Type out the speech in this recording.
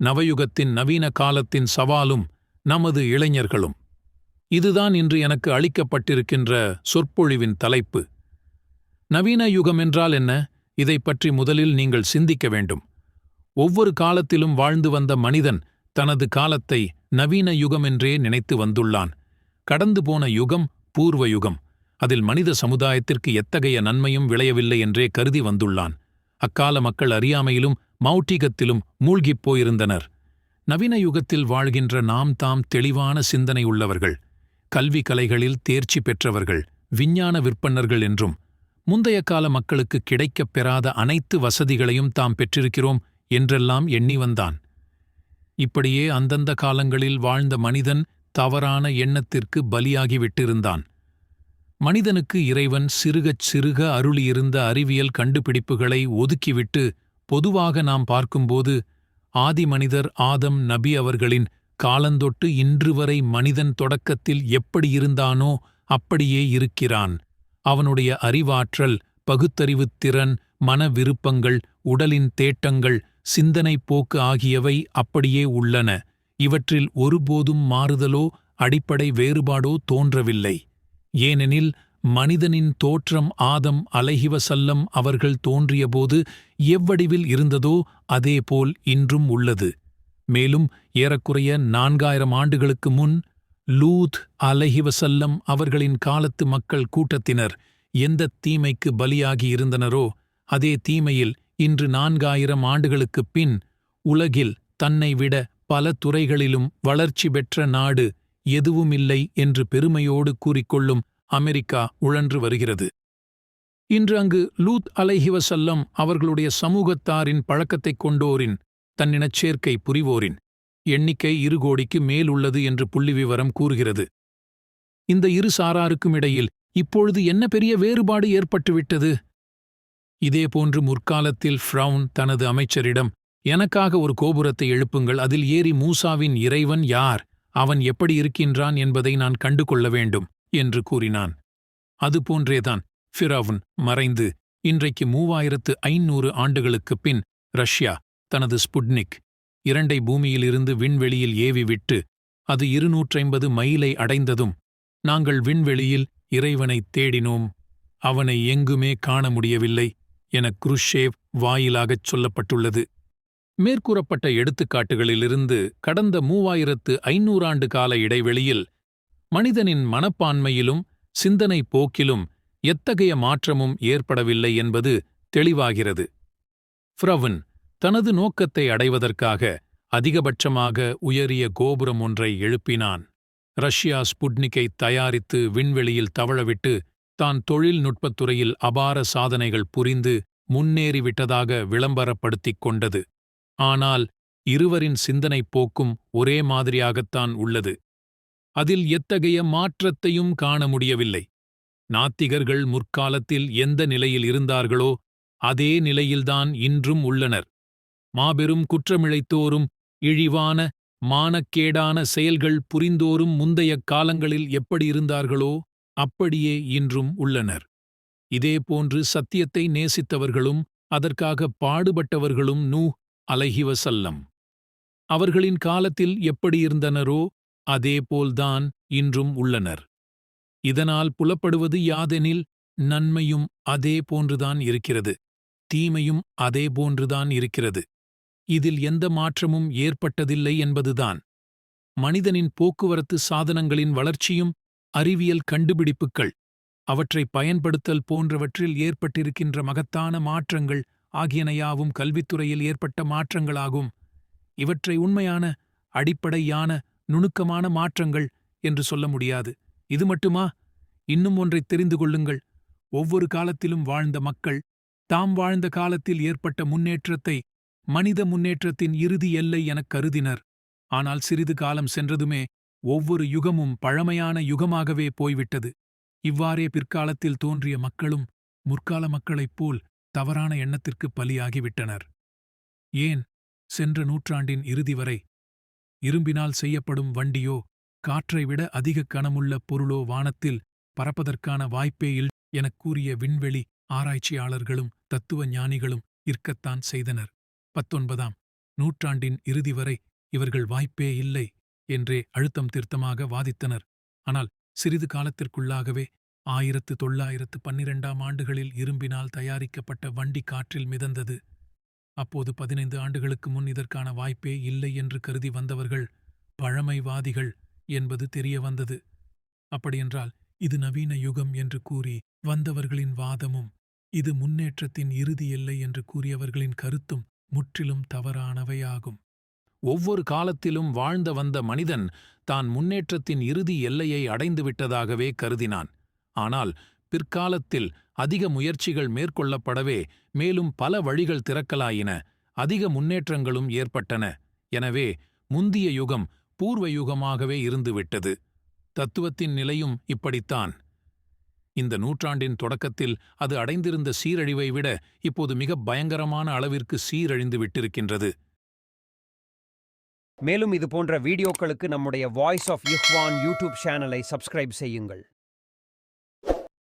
நவயுகத்தின் நவீன காலத்தின் சவாலும் நமது இளைஞர்களும். இதுதான் இன்று எனக்கு அளிக்கப்பட்டிருக்கின்ற சொற்பொழிவின் தலைப்பு. நவீன யுகம் என்றால் என்ன? இதை பற்றி முதலில் நீங்கள் சிந்திக்க வேண்டும். ஒவ்வொரு காலத்திலும் வாழ்ந்து வந்த மனிதன் தனது காலத்தை நவீன யுகம் என்றே நினைத்து வந்துள்ளான். கடந்து போன யுகம் பூர்வ யுகம். அதில் மனித சமுதாயத்திற்கு எத்தகைய நன்மையும் விளையவில்லை என்றே கருதி வந்துள்ளான். அக்கால மக்கள் அறியாமையிலும் மௌட்டிகத்திலும் மூழ்கிப் போயிருந்தனர். நவீன யுகத்தில் வாழ்கின்ற நாம் தாம் தெளிவான சிந்தனை உள்ளவர்கள் கல்வி கலைகளில் தேர்ச்சி பெற்றவர்கள் விஞ்ஞான விற்பனர்கள் என்றும் முந்தைய கால மக்களுக்கு கிடைக்கப் பெறாத அனைத்து வசதிகளையும் தாம் பெற்றிருக்கிறோம் என்றெல்லாம் எண்ணி வந்தான். இப்படியே அந்தந்த காலங்களில் வாழ்ந்த மனிதன் தவறான எண்ணத்திற்கு பலியாகிவிட்டிருந்தான். மனிதனுக்கு இறைவன் சிறுகச் சிறுக அருளியிருந்த அறிவியல் கண்டுபிடிப்புகளை ஒதுக்கிவிட்டு பொதுவாக நாம் பார்க்கும்போது ஆதி மனிதர் ஆதம் நபி அவர்களின் காலந்தொட்டு இன்று வரை மனிதன் தொடக்கத்தில் எப்படி இருந்தானோ அப்படியே இருக்கிறான். அவனுடைய அறிவாற்றல் பகுத்தறிவுத் திறன் மன விருப்பங்கள் உடலின் தேட்டங்கள் சிந்தனை போக்கு ஆகியவை அப்படியே உள்ளன. இவற்றில் ஒருபோதும் மாறுதலோ அடிப்படை வேறுபாடோ தோன்றவில்லை. ஏனெனில் மனிதனின் தோற்றம் ஆதம் அலைஹிவசல்லம் அவர்கள் தோன்றியபோது எவ்வடிவில் இருந்ததோ அதேபோல் இன்றும் உள்ளது. மேலும் ஏறக்குறைய நான்காயிரம் ஆண்டுகளுக்கு முன் லூத் அலஹிவசல்லம் அவர்களின் காலத்து மக்கள் கூட்டத்தினர் எந்த தீமைக்கு பலியாகி இருந்தனரோ அதே தீமையில் இன்று நான்காயிரம் ஆண்டுகளுக்குப் பின் உலகில் தன்னை விட பல துறைகளிலும் வளர்ச்சி பெற்ற நாடு எதுவுமில்லை என்று பெருமையோடு கூறிக்கொள்ளும் அமெரிக்கா உழன்று வருகிறது. இன்று அங்கு லூத் அலைஹிவசல்லம் அவர்களுடைய சமூகத்தாரின் பழக்கத்தைக் கொண்டோரின் தன்னினச் சேர்க்கை புரிவோரின் எண்ணிக்கை இரு கோடிக்கு மேல் உள்ளது என்று புள்ளிவிவரம் கூறுகிறது. இந்த இரு சாராருக்கும் இடையில் இப்பொழுது என்ன பெரிய வேறுபாடு ஏற்பட்டுவிட்டது? இதேபோன்று முற்காலத்தில் ஃப்ரவுன் தனது அமைச்சரிடம் எனக்காக ஒரு கோபுரத்தை எழுப்புங்கள் அதில் ஏறி மூசாவின் இறைவன் யார்? அவன் எப்படி இருக்கின்றான் என்பதை நான் கண்டுகொள்ள வேண்டும். என்று கூறினான். அதுபோன்றேதான் ஃபிராவுன் மறைந்து இன்றைக்கு மூவாயிரத்து ஐநூறு ஆண்டுகளுக்குப் பின் ரஷ்யா தனது ஸ்புட்னிக் இரண்டை பூமியிலிருந்து விண்வெளியில் ஏவி விட்டு அது இருநூற்றைம்பது மைலை அடைந்ததும் நாங்கள் விண்வெளியில் இறைவனைத் தேடினோம். அவனை எங்குமே காண முடியவில்லை என குருஷேவ் வாயிலாகச் சொல்லப்பட்டுள்ளது. மேற்கூறப்பட்ட எடுத்துக்காட்டுகளிலிருந்து கடந்த மூவாயிரத்து ஐநூறாண்டு கால இடைவெளியில் மனிதனின் மனப்பான்மையிலும் சிந்தனை போக்கிலும் எத்தகைய மாற்றமும் ஏற்படவில்லை என்பது தெளிவாகிறது. ஃப்ரவன் தனது நோக்கத்தை அடைவதற்காக அதிகபட்சமாக உயரிய கோபுரம் ஒன்றை எழுப்பினான். ரஷ்யா ஸ்புட்னிக்கை தயாரித்து விண்வெளியில் தவழவிட்டு தான் தொழில்நுட்பத் துறையில் அபார சாதனைகள் புரிந்து முன்னேறிவிட்டதாக விளம்பரப்படுத்திக் கொண்டது. ஆனால் இருவரின் சிந்தனைப் போக்கும் ஒரே மாதிரியாகத்தான் உள்ளது. அதில் எத்தகைய மாற்றத்தையும் காண முடியவில்லை. நாத்திகர்கள் முற்காலத்தில் எந்த நிலையில் இருந்தார்களோ அதே நிலையில்தான் இன்றும் உள்ளனர். மாபெரும் குற்றமிழைத்தோரும் இழிவான மானக்கேடான செயல்கள் புரிந்தோரும் முந்தைய காலங்களில் எப்படி இருந்தார்களோ அப்படியே இன்றும் உள்ளனர். இதேபோன்று சத்தியத்தை நேசித்தவர்களும் அதற்காக பாடுபட்டவர்களும் நூ அலஹிவசல்லம் அவர்களின் காலத்தில் எப்படி இருந்தனரோ அதேபோல்தான் இன்றும் உள்ளனர். இதனால் புலப்படுவது யாதெனில் நன்மையும் அதே போன்றுதான் இருக்கிறது தீமையும் அதே போன்றுதான் இருக்கிறது. இதில் எந்த மாற்றமும் ஏற்பட்டதில்லை என்பதுதான். மனிதனின் போக்குவரத்து சாதனங்களின் வளர்ச்சியும் அறிவியல் கண்டுபிடிப்புகள் அவற்றை பயன்படுத்தல் போன்றவற்றில் ஏற்பட்டிருக்கின்ற மகத்தான மாற்றங்கள் ஆகியனையாவும் கல்வித்துறையில் ஏற்பட்ட மாற்றங்களாகும். இவற்றை உண்மையான அடிப்படையான நுணுக்கமான மாற்றங்கள் என்று சொல்ல முடியாது. இது மட்டுமா? இன்னும் ஒன்றை தெரிந்து கொள்ளுங்கள். ஒவ்வொரு காலத்திலும் வாழ்ந்த மக்கள் தாம் வாழ்ந்த காலத்தில் ஏற்பட்ட முன்னேற்றத்தை மனித முன்னேற்றத்தின் இறுதி எல்லை எனக் கருதினர். ஆனால் சிறிது காலம் சென்றதுமே ஒவ்வொரு யுகமும் பழமையான யுகமாகவே போய்விட்டது. இவ்வாறே பிற்காலத்தில் தோன்றிய மக்களும் முற்கால மக்களைப் போல் தவறான எண்ணத்திற்கு பலியாகிவிட்டனர். ஏன்? சென்ற நூற்றாண்டின் இறுதி வரை இரும்பினால் செய்யப்படும் வண்டியோ காற்றை விட அதிக கனமுள்ள பொருளோ வானத்தில் பறப்பதற்கான வாய்ப்பே இல் எனக் கூறிய விண்வெளி ஆராய்ச்சியாளர்களும் தத்துவ ஞானிகளும் இருக்கத்தான் செய்தனர். பத்தொன்பதாம் நூற்றாண்டின் இறுதி வரை இவர்கள் வாய்ப்பே இல்லை என்றே அழுத்தம் திருத்தமாக வாதித்தனர். ஆனால் சிறிது காலத்திற்குள்ளாகவே ஆயிரத்து தொள்ளாயிரத்து பன்னிரெண்டாம் ஆண்டுகளில் இரும்பினால் தயாரிக்கப்பட்ட வண்டி காற்றில் மிதந்தது. அப்போது பதினைந்து ஆண்டுகளுக்கு முன் இதற்கான வாய்ப்பே இல்லை என்று கருதி வந்தவர்கள் பழமைவாதிகள் என்பது தெரிய வந்தது. அப்படியென்றால் இது நவீன யுகம் என்று கூறி வந்தவர்களின் வாதமும் இது முன்னேற்றத்தின் இறுதி எல்லை என்று கூறியவர்களின் கருத்தும் முற்றிலும் தவறானவையாகும். ஒவ்வொரு காலத்திலும் வாழ்ந்த வந்த மனிதன் தான் முன்னேற்றத்தின் இறுதி எல்லையை அடைந்துவிட்டதாகவே கருதினான். ஆனால் பிற்காலத்தில் அதிக முயற்சிகள் மேற்கொள்ளப்படவே மேலும் பல வழிகள் திறக்கலாயின. அதிக முன்னேற்றங்களும் ஏற்பட்டன. எனவே முந்திய யுகம் பூர்வ யுகமாகவே இருந்துவிட்டது. தத்துவத்தின் நிலையும் இப்படித்தான். இந்த நூற்றாண்டின் தொடக்கத்தில் அது அடைந்திருந்த சீரழிவை விட இப்போது மிக பயங்கரமான அளவிற்கு சீரழிந்து விட்டிருக்கின்றது. மேலும் இது போன்ற வீடியோக்களுக்கு நம்முடைய வாய்ஸ் ஆஃப் யுஹ்வான் யூடியூப் சேனலை சப்ஸ்கிரைப் செய்யுங்கள்.